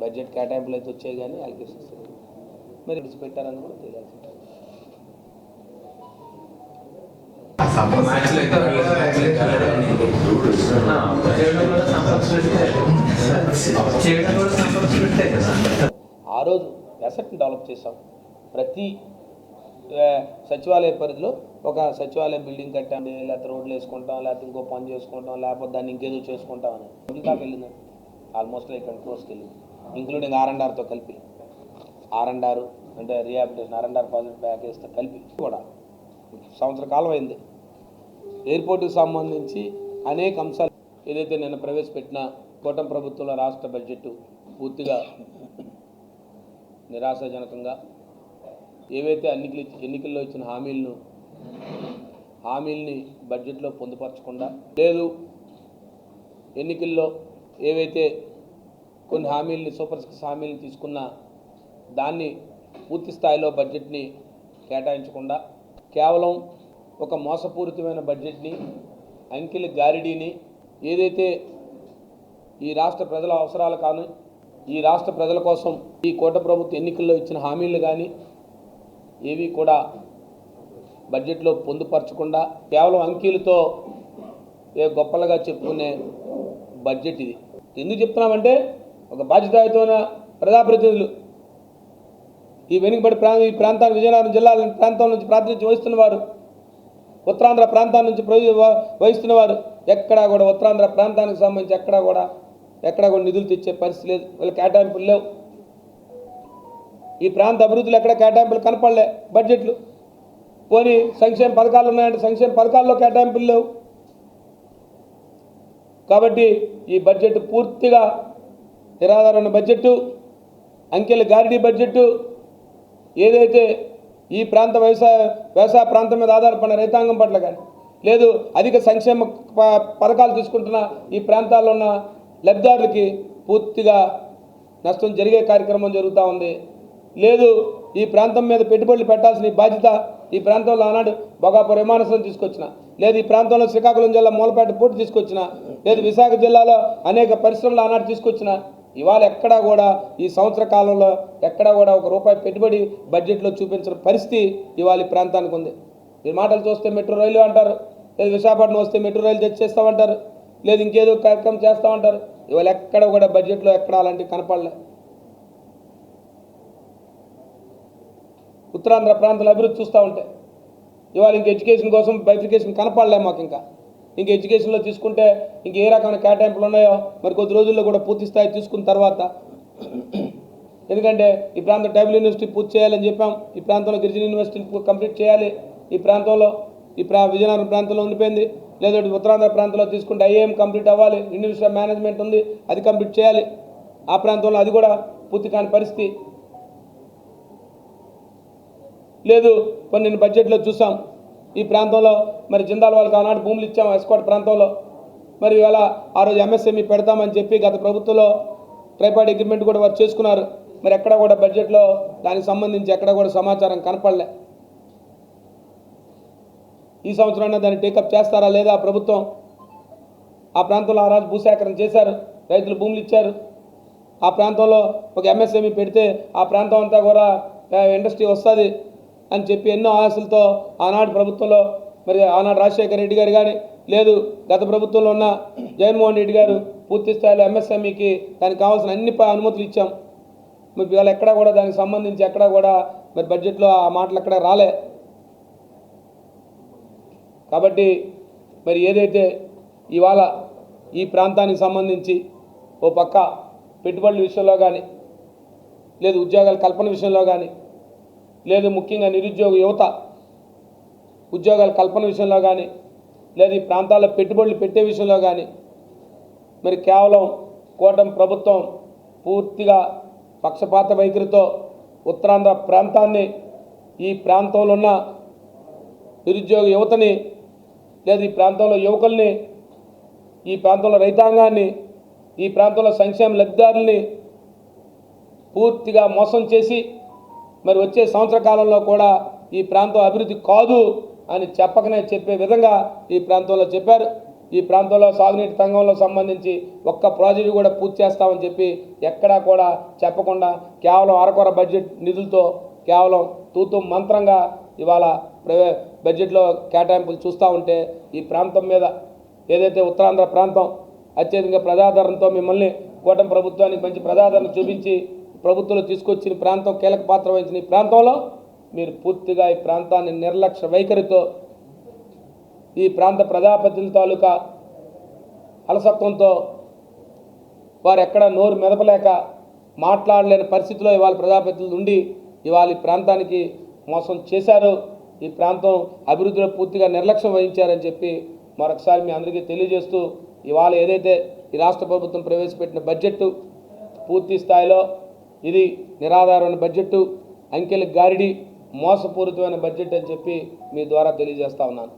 Budget కేటాయింపులు అయితే వచ్చాయి కానీ అలికేషన్స్ మరి విడిచిపెట్టారని కూడా తెలియాల్సి ఆ రోజు అసెట్ని డెవలప్ చేసాం ప్రతి సచివాలయ పరిధిలో ఒక సచివాలయం బిల్డింగ్ కట్టాము లేకపోతే రోడ్లు వేసుకుంటాం లేకపోతే ఇంకో పని చేసుకుంటాం లేకపోతే దాన్ని ఇంకేదో చేసుకుంటాం అని. ఇంటి దాకా వెళ్ళింది. ఆల్మోస్ట్ లైక్ క్రోస్కి వెళ్ళింది ఇంక్లూడింగ్ ఆర్ అండ్ ఆర్తో కలిపి. ఆర్ అండ్ ఆర్ అంటే rehabilitation R and R project ప్యాకేజ్తో కలిపి కూడా. సంవత్సర కాలం అయింది. ఎయిర్పోర్ట్కి సంబంధించి అనేక అంశాలు ఏదైతే నేను ప్రవేశపెట్టిన కూటమి ప్రభుత్వంలో రాష్ట్ర బడ్జెట్ పూర్తిగా నిరాశాజనకంగా ఏవైతే ఎన్నికలు ఎన్నికల్లో ఇచ్చిన హామీలను హామీల్ని బడ్జెట్లో పొందుపరచకుండా లేదు ఎన్నికల్లో ఏవైతే కొన్ని హామీల్ని సూపర్ సిక్స్ హామీలను తీసుకున్న దాన్ని పూర్తి స్థాయిలో బడ్జెట్ని కేటాయించకుండా కేవలం ఒక మోసపూరితమైన బడ్జెట్ని అంకిలి గారిడీని ఏదైతే ఈ రాష్ట్ర ప్రజల అవసరాలు కానీ ఈ రాష్ట్ర ప్రజల కోసం ఈ కోట ప్రభుత్వ ఎన్నికల్లో ఇచ్చిన హామీలు కానీ ఏవి కూడా బడ్జెట్లో పొందుపరచకుండా కేవలం అంకీలతో ఏ గొప్పలుగా చెప్పుకునే బడ్జెట్ ఇది. ఎందుకు చెప్తున్నామంటే ఒక బాధ్యతాయుతమైన ప్రజాప్రతినిధులు. ఈ వెనుకబడి ప్రాంత ఈ ప్రాంతాన్ని విజయనగరం జిల్లా ప్రాంతం నుంచి ప్రాతినిధ్యం వహిస్తున్న వారు ఉత్తరాంధ్ర ప్రాంతం నుంచి వహిస్తున్నవారు వహిస్తున్న వారు ఎక్కడా కూడా ఉత్తరాంధ్ర ప్రాంతానికి సంబంధించి ఎక్కడా కూడా ఎక్కడా కూడా నిధులు తెచ్చే పరిస్థితి లేదు. వీళ్ళ కేటాయింపులు లేవు. ఈ ప్రాంత అభివృద్ధిలో ఎక్కడ కేటాయింపులు కనపడలే. బడ్జెట్లు. పోనీ సంక్షేమ పథకాలు ఉన్నాయంటే సంక్షేమ పథకాల్లో కేటాయింపులు లేవు. కాబట్టి ఈ బడ్జెట్ పూర్తిగా నిరాధారణ బడ్జెట్టు అంకెల గారిడీ బడ్జెట్ ఏదైతే ఈ ప్రాంత వ్యవసాయ వ్యవసాయ ప్రాంతం మీద ఆధారపడిన రైతాంగం పట్ల కానీ లేదు అధిక సంక్షేమ ప- పథకాలు తీసుకుంటున్న ఈ ప్రాంతాల్లో ఉన్న లబ్ధిదారులకి పూర్తిగా నష్టం జరిగే కార్యక్రమం జరుగుతూ ఉంది. లేదు ఈ ప్రాంతం మీద పెట్టుబడులు పెట్టాల్సిన బాధ్యత ఈ ప్రాంతంలో ఆనాడు బొగాపూర్ విమానాశ్రయం తీసుకొచ్చిన. లేదు ఈ ప్రాంతంలో శ్రీకాకుళం జిల్లా మూలపేట పూర్తి తీసుకొచ్చిన. లేదు విశాఖ జిల్లాలో అనేక పరిశ్రమలు ఆనాడు తీసుకొచ్చిన. ఇవాళ ఎక్కడా కూడా ఈ సంవత్సర కాలంలో ఎక్కడా కూడా ఒక రూపాయి పెట్టుబడి బడ్జెట్లో చూపించిన పరిస్థితి ఇవాళ ఈ ప్రాంతానికి ఉంది. ఈ మాటలు చూస్తే మెట్రో రైలు అంటారు లేదు విశాఖపట్నం వస్తే మెట్రో రైలు తెచ్చేస్తామంటారు లేదు ఇంకేదో కార్యక్రమం చేస్తామంటారు. ఇవాళ ఎక్కడ కూడా బడ్జెట్లో ఎక్కడ అలాంటివి కనపడలే. ఉత్తరాంధ్ర ప్రాంతాల అభివృద్ధి చూస్తూ ఉంటే ఇవాళ ఇంక ఎడ్యుకేషన్ కోసం బైఫికేషన్ కనపడలే మాకు ఇంకా ఇంక ఎడ్యుకేషన్లో తీసుకుంటే ఇంక ఏ రకమైన కేటాయింపులు ఉన్నాయో మరి కొద్ది రోజుల్లో కూడా పూర్తి స్థాయి తీసుకున్న తర్వాత ఎందుకంటే ఈ ప్రాంతం ట్రైబల్ యూనివర్సిటీ పూర్తి చేయాలని చెప్పాం. ఈ ప్రాంతంలో గిరిజన యూనివర్సిటీ కంప్లీట్ చేయాలి. ఈ ప్రాంతంలో ఈ ప్రా విజయనగరం ప్రాంతంలో ఉండిపోయింది. లేదంటే ఉత్తరాంధ్ర ప్రాంతంలో తీసుకుంటే ఐఏఎం కంప్లీట్ అవ్వాలి. యూనివర్సిటీ ఆఫ్ మేనేజ్మెంట్ ఉంది. అది కంప్లీట్ చేయాలి. ఆ ప్రాంతంలో అది కూడా పూర్తి కాని పరిస్థితి. లేదు కొన్ని బడ్జెట్లో చూసాం. ఈ ప్రాంతంలో మరి జిందాల్ వాళ్ళకి ఆనాడు భూములు ఇచ్చాం ఎస్కోట్ ప్రాంతంలో. మరి ఇవాళ ఆ రోజు ఎంఎస్ఎంఈ పెడతామని చెప్పి గత ప్రభుత్వంలో ట్రైపాడ్ అగ్రిమెంట్ కూడా వారు చేసుకున్నారు. మరి ఎక్కడ కూడా బడ్జెట్లో దానికి సంబంధించి ఎక్కడ కూడా సమాచారం కనపడలే. ఈ సంవత్సరం దాన్ని టేకప్ చేస్తారా లేదా ప్రభుత్వం? ఆ ప్రాంతంలో ఆ రోజు భూసేకరణ చేశారు. రైతులు భూములు ఇచ్చారు. ఆ ప్రాంతంలో ఒక ఎంఎస్ఎంఈ పెడితే ఆ ప్రాంతం అంతా కూడా ఇండస్ట్రీ వస్తుంది. అని చెప్పి ఎన్నో ఆశలతో ఆనాడు ప్రభుత్వంలో మరి ఆనాడు రాజశేఖర రెడ్డి గారు కానీ లేదు గత ప్రభుత్వంలో ఉన్న జగన్మోహన్ రెడ్డి గారు పూర్తి స్థాయిలో ఎంఎస్ఎంఈకి దానికి కావాల్సిన అన్ని అనుమతులు ఇచ్చాం. మరి ఇవాళ ఎక్కడా కూడా దానికి సంబంధించి ఎక్కడా కూడా మరి బడ్జెట్లో ఆ మాటలు ఎక్కడ రాలే. కాబట్టి మరి ఏదైతే ఇవాళ ఈ ప్రాంతానికి సంబంధించి ఓ పక్క పెట్టుబడుల విషయంలో కానీ లేదు ఉద్యోగాల కల్పన విషయంలో కానీ లేదు ముఖ్యంగా నిరుద్యోగ యువత ఉద్యోగాల కల్పన విషయంలో కానీ లేదు ఈ ప్రాంతాల్లో పెట్టుబడులు పెట్టే విషయంలో కానీ మరి కేవలం కూటమి ప్రభుత్వం పూర్తిగా పక్షపాత వైఖరితో ఉత్తరాంధ్ర ప్రాంతాన్ని ఈ ప్రాంతంలో ఉన్న నిరుద్యోగ యువతని లేదా ఈ ప్రాంతంలో యువకుల్ని ఈ ప్రాంతంలో రైతాంగాన్ని ఈ ప్రాంతంలో సంక్షేమ లబ్ధిదారుల్ని పూర్తిగా మోసం చేసి మరి వచ్చే సంవత్సర కాలంలో కూడా ఈ ప్రాంతం అభివృద్ధి కాదు అని చెప్పకనే చెప్పే విధంగా ఈ ప్రాంతంలో చెప్పారు. ఈ ప్రాంతంలో సాగునీటి రంగంలో సంబంధించి ఒక్క ప్రాజెక్టు కూడా పూర్తి చేస్తామని చెప్పి ఎక్కడా కూడా చెప్పకుండా కేవలం అరకొర బడ్జెట్ నిధులతో కేవలం తూతు మంత్రంగా ఇవాళ ప్రైవే బడ్జెట్లో కేటాయింపులు చూస్తూ ఉంటే ఈ ప్రాంతం మీద ఏదైతే ఉత్తరాంధ్ర ప్రాంతం అత్యధికంగా ప్రజాదరణతో మిమ్మల్ని కూటమి ప్రభుత్వానికి మంచి ప్రజాదరణ చూపించి ప్రభుత్వంలో తీసుకొచ్చిన ప్రాంతం కీలక పాత్ర వహించిన ఈ ప్రాంతంలో మీరు పూర్తిగా ఈ ప్రాంతాన్ని నిర్లక్ష్య వైఖరితో ఈ ప్రాంత ప్రజాప్రతినిధుల తాలూకా అలసత్వంతో వారు ఎక్కడ నోరు మెదపలేక మాట్లాడలేని పరిస్థితిలో ఇవాళ ప్రజాప్రతినిధులు ఉండి ఇవాళ ఈ ప్రాంతానికి మోసం చేశారు. ఈ ప్రాంతం అభివృద్ధిలో పూర్తిగా నిర్లక్ష్యం వహించారని చెప్పి మరొకసారి మీ అందరికీ తెలియజేస్తూ ఇవాళ ఏదైతే ఈ రాష్ట్ర ప్రభుత్వం ప్రవేశపెట్టిన బడ్జెట్ పూర్తి స్థాయిలో ఇది నిరాధారమైన బడ్జెట్ అంకెల గారిడి మోసపూరితమైన బడ్జెట్ అని చెప్పి మీ ద్వారా తెలియజేస్తా ఉన్నాను.